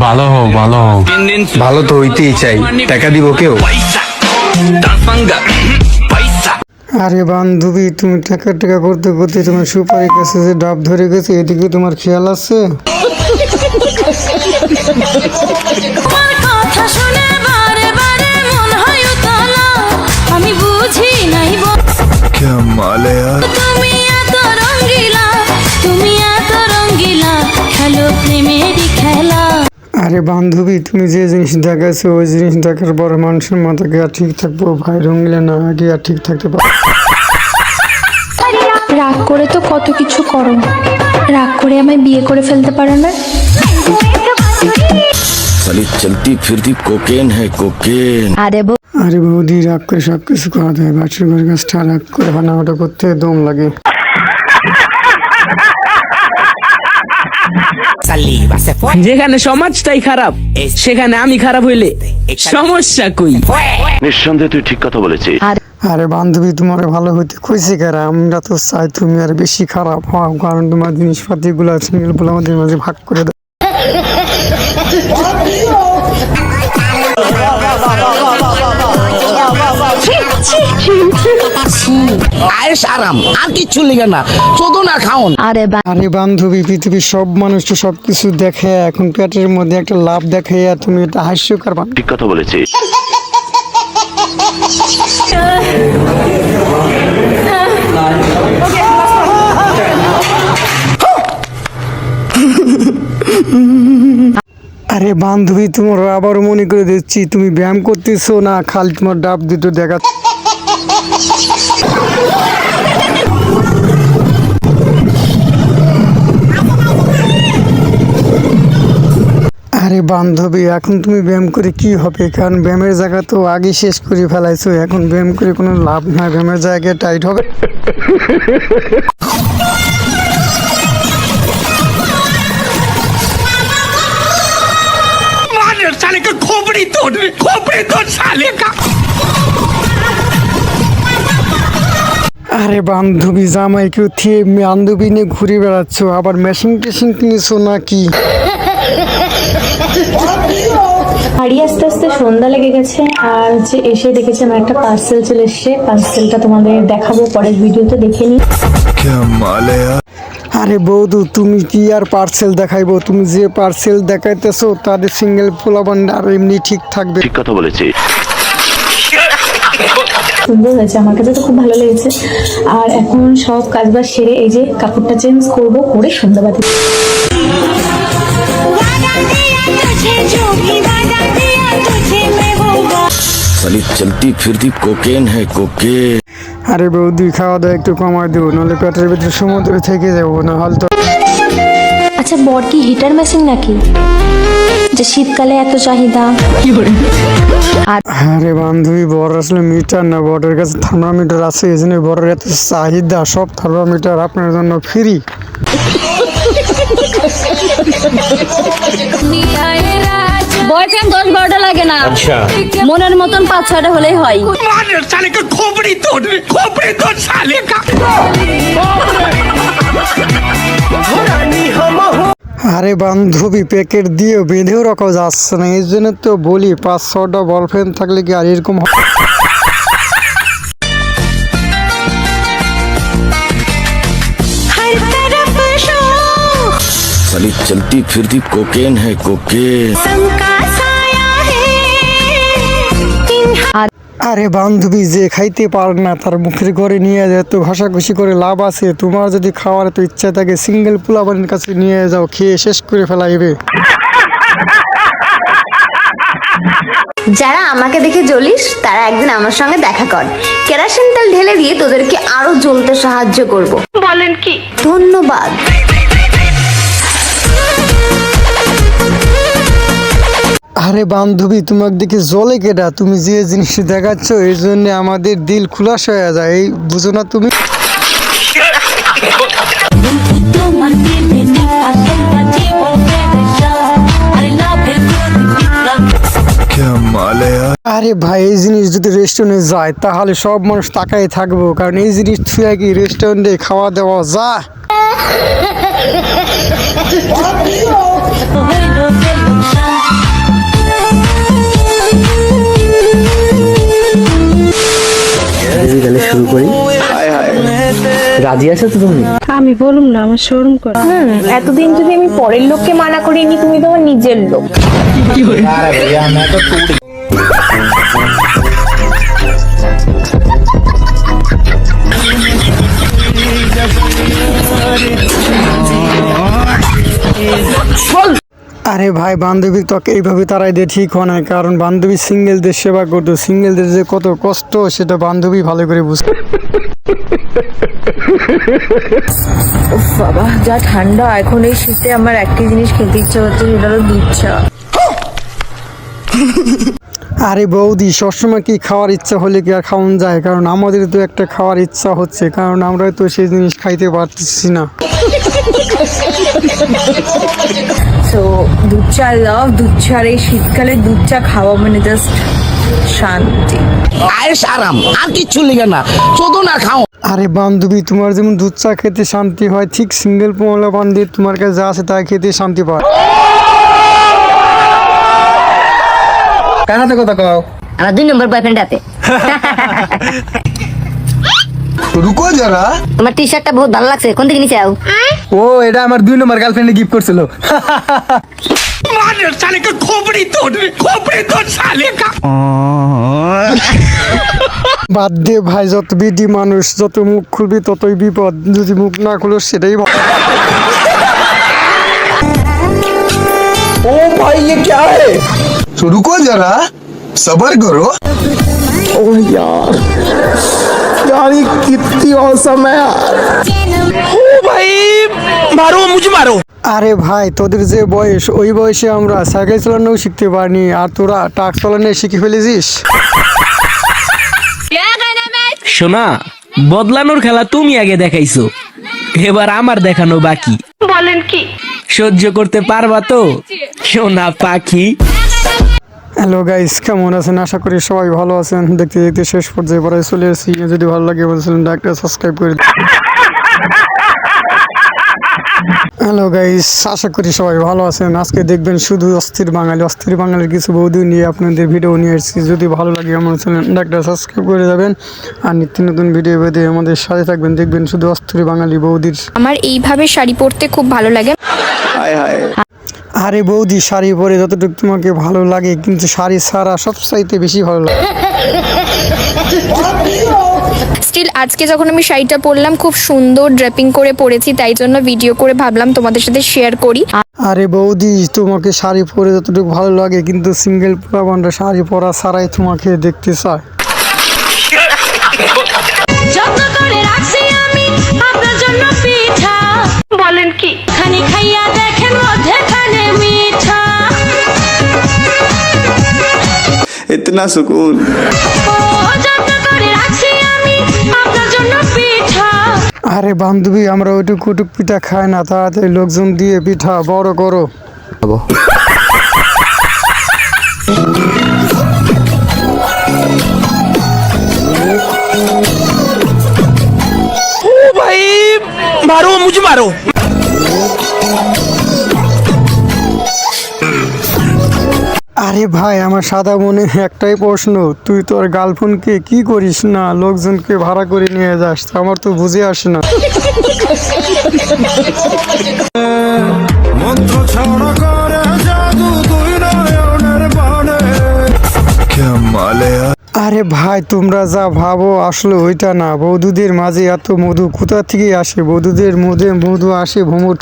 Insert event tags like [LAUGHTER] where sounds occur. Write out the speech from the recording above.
ভালো হও ভালো হও। ভালো তো হইতেই চাই। টাকা দিব কেউ? আরে বান্ধবী তুমি টাকা টাকা করতে করতে তোমার সুপারি কাছে যে ডাব ধরে গেছে এদিকে তোমার খেয়াল আছে? [LAUGHS] আরে বান্ধবী তুমি যে জিনিস দেখাচ্ছো ওই জিনিস দেখার পর মানুষের মাথাকে আর ঠিক থাকব? ভাই রঙিলে না আগে আর ঠিক থাকতে পারব রাগ করে তো কত কিছু করো। রাগ করে আমায় বিয়ে করে ফেলতে পারো না? খালি চলতি ফিরতি কোকেন হ্যায় কোকেন আরে আরে বৌদি রাগ করে সব কিছু করা যায় বাসর ঘরের গাছটা রাগ করে হানাহাটা করতে দম লাগে। যেখানে সমাজটাই খারাপ সেখানে আমি খারাপ হইলে সমস্যা কই? নিঃসন্দেহে তুই ঠিক কথা বলেছিস। আরে বান্ধবী তোমার ভালো হইতে খুঁজছে কারা? আমরা তো চাই তুমি আর বেশি খারাপ হও কারণ তোমার জিনিসপাতি গুলা সিঙ্গেলগুলো আমাদের মাঝে ভাগ করে দাও। আয়েস আরাম আর কিচ্ছু লিগে না শুধু না খাওন। আরে আরে বান্ধবী পৃথিবীর সব মানুষ তো সব কিছু দেখে এখন পেটের মধ্যে একটা লাভ দেখে আর তুমি এটা হাস্যকর বান ঠিক কথা বলেছিস। আরে বান্ধবী তোমার আবার মনে করে দিচ্ছি তুমি ব্যায়াম করতেছো না খালি তোমার ডাব দুটো দেখা আরে বান্ধবী, এখন তুমি ব্যায়াম করে কি হবে? কারণ ব্যায়ামের জায়গা তো আগে শেষ করে ফেলাইছো। এখন ব্যায়াম করে কোনো লাভ নাই। ব্যায়ামের জায়গায় টাইট হবে। আরে বান্ধবী জামাই কেউ থিয়ে বান্ধবী নিয়ে ঘুরে বেড়াচ্ছ আবার মেশিন টেশিন কিনেছো নাকি? বাড়ি আস্তে আস্তে সন্ধ্যা লেগে গেছে আর যে এসে দেখেছি আমার একটা পার্সেল চলে এসছে পার্সেলটা তোমাদের দেখাবো পরের ভিডিওতে দেখে নিই। আরে বৌদু তুমি কি আর পার্সেল দেখাইবো? তুমি যে পার্সেল দেখাইতেছো তাদের সিঙ্গেল পোলাবান আর এমনি ঠিক থাকবে। ঠিক কথা বলেছিস। সুন্দর হয়েছে। আমার কাছে তো খুব ভালো লেগেছে। আর এখন সব কাজবাজ সেরে এই যে কাপড়টা চেঞ্জ করব করে সন্ধ্যাবাদী চলতি ফিরতি কোকেন হ্যাঁ কোকে আরে বৌদি খাওয়া দাওয়া একটু কমায় দেবো নাহলে পেটের ভিতরে সমুদ্রে থেকে যাব না হালতো তো আচ্ছা বর কি হিটার মেশিন নাকি? যে শীতকালে এত চাহিদা। আরে বান্ধবী বড় আসলে মিটার না বড়ের কাছে থার্মোমিটার আছে এই জন্য বড়ের এত চাহিদা সব থার্মোমিটার আপনার জন্য ফ্রি বয়ফ্রেন্ড দশ বারোটা লাগে না মনের মতন পাঁচ ছয়টা হলেই হয় আরে বান্ধবী প্যাকেট দিয়েও বেঁধেও রাখা যাচ্ছে না এই জন্য তো বলি পাঁচ ছটা বলফ্রেন্ড থাকলে কি আর এরকম হয়? हर तरफ शोर साली चलती फिरती कोकेन है कोकेन আরে বান্ধবী যে খাইতে পার না তার মুখের ঘরে নিয়ে যায় তো ঘষাঘষি করে লাভ আছে। তোমার যদি খাওয়ার তো ইচ্ছা থাকে সিঙ্গেল পোলাবানের কাছে নিয়ে যাও খেয়ে শেষ করে ফেলাইবে। যারা আমাকে দেখে জ্বলিস তারা একদিন আমার সঙ্গে দেখা কর। কেরাসিন তেল ঢেলে দিয়ে তোদেরকে আরও জ্বলতে সাহায্য করব। বলেন কি? ধন্যবাদ। আরে বান্ধবী তোমার দিকে জলে কেটা তুমি যে জিনিস দেখাচ্ছ এই জন্য আমাদের দিল খুলাস হয়ে যায়। এই বুঝো না তুমি? আরে ভাই এই জিনিস যদি রেস্টুরেন্টে যায় তাহলে সব মানুষ তাকাই থাকব। কারণ এই জিনিস ছুঁয়ে কি রেস্টুরেন্টে খাওয়া দাওয়া যা [LAUGHS] তাহলে শুরু করি। রাজি আছো তো তুমি? আমি বলুম না আমার শরম করে। এতদিন যদি আমি পরের লোককে মানা করিনি তুমি তোমার নিজের লোক। আরে ভাই বান্ধবী তোকে এইভাবে তারাই দিয়ে ঠিক হয় না কারণ বান্ধবী সিঙ্গেলদের সেবা করতো সিঙ্গেলদের যে কত কষ্ট সেটা বান্ধবী ভালো করে বুঝতো। বাবা যা ঠান্ডা এখন এই শীতে আমার একটি জিনিস খেতে ইচ্ছে হচ্ছে সেটা হলো দুধ চা আরে বৌদি সবসময় কি খাওয়ার ইচ্ছা হলে কি আর খাওয়ান যায়? কারণ আমাদের তো একটা খাওয়ার ইচ্ছা হচ্ছে কারণ আমরা তো সেই জিনিস খাইতে পারতেছি না। তো দুধ চা লাভ দুধ চা আর এই শীতকালে দুধ চা খাওয়া মানে জাস্ট শান্তি। আয়েস আরাম আর কিচ্ছু লিগে না চোদো না খাও। আরে বান্ধবী তোমার যেমন দুধ চা খেতে শান্তি হয় ঠিক সিঙ্গেল পোমলা বান্ধবী তোমার কাছে যা আছে তা খেতে শান্তি পায়। কানাতে কথা কও? আমার দুই নম্বর বয়ফ্রেন্ড আছে। [LAUGHS] রুকো যারা তোমার টি শার্টটা বহুত ভালো লাগছে কোন থেকে নিচে আও ও এটা আমার দুই নম্বর গার্লফ্রেন্ডে গিফট করছিল বাদ দে ভাই যত বিডি মানুষ যত মুখ খুলবি ততই বিপদ যদি মুখ না খুলো সেটাই ভালো तो रुको जरा सबर करो মারো মুঝে মারো আরে ভাই তোদের যে বয়স ওই বয়সে আমরা সাইকেল চালানোও শিখতে পারিনি। আর তোরা ট্রাক চালানো শিখে ফেলেছিস? শোনা বদলানোর খেলা তুমি আগে দেখাইছো। এবার আমার দেখানো বাকি। বলেন কি? সহ্য করতে পারবা তো? সোনা পাখি। হ্যালো গাইস কেমন আছেন? আশা করি সবাই ভালো আছেন। দেখতে দেখতে শেষ পর্যায়ে পরে চলে এসেছি। যদি ভালো লাগে বলছিলেন ডাক্তার সাবস্ক্রাইব করে হ্যালো গাইস আশা করি সবাই ভালো আছেন। আজকে দেখবেন শুধু অস্থির বাঙালি। অস্থির বাঙালির কিছু বৌদি নিয়ে আপনাদের ভিডিও নিয়ে এসেছি। যদি ভালো লাগে আমার চ্যানেল ডাক্তার সাবস্ক্রাইব করে যাবেন। আর নিত্য নতুন ভিডিও পেতে আমাদের সাথে থাকবেন। দেখবেন শুধু অস্থির বাঙালি বৌদির। আমার এইভাবে শাড়ি পরতে খুব ভালো লাগে। আরে বৌদি শাড়ি পরে যতটুকু তোমাকে ভালো লাগে কিন্তু শাড়ি ছাড়া সবচাইতে বেশি ভালো লাগে। স্টিল আজকে যখন আমি শাড়িটা পরলাম খুব সুন্দর ড্রেপিং করে পরেছি তাই জন্য ভিডিও করে ভাবলাম তোমাদের সাথে শেয়ার করি। আরে বৌদি তোমাকে শাড়ি পরে যতটুকু ভালো লাগে কিন্তু সিঙ্গেল পোলাবানরা শাড়ি পরা ছাড়াই তোমাকে দেখতে চায়। যত্ন করে রাখছি আমি আপনার জন্য পিঠা। বলেন কি? খানি খাইয়া দেখেন মধ্যে মিঠা। ইতনা সুকুন। আরে বান্ধবী আমরা ওইটুক কুটুক পিঠা খাই না তাড়াতাড়ি লোকজন দিয়ে পিঠা বড় করো। মারো, মুঝে মারো। আরে ভাই, আমার সাদা মনে একটাই প্রশ্ন, তুই তোর গার্লফ্রেন্ডকে কি করিস না? লোকজনকে ভাড়া করে নিয়ে যাস আমার তো বুঝে আসে না। আরে ভাই, তোমরা যা ভাবো আসলে ওইটা না। বৌদুদের মাঝে এত মধু কোথা থেকে আসে? বৌদুদের মধ্যে মধু আসে ভ্রমর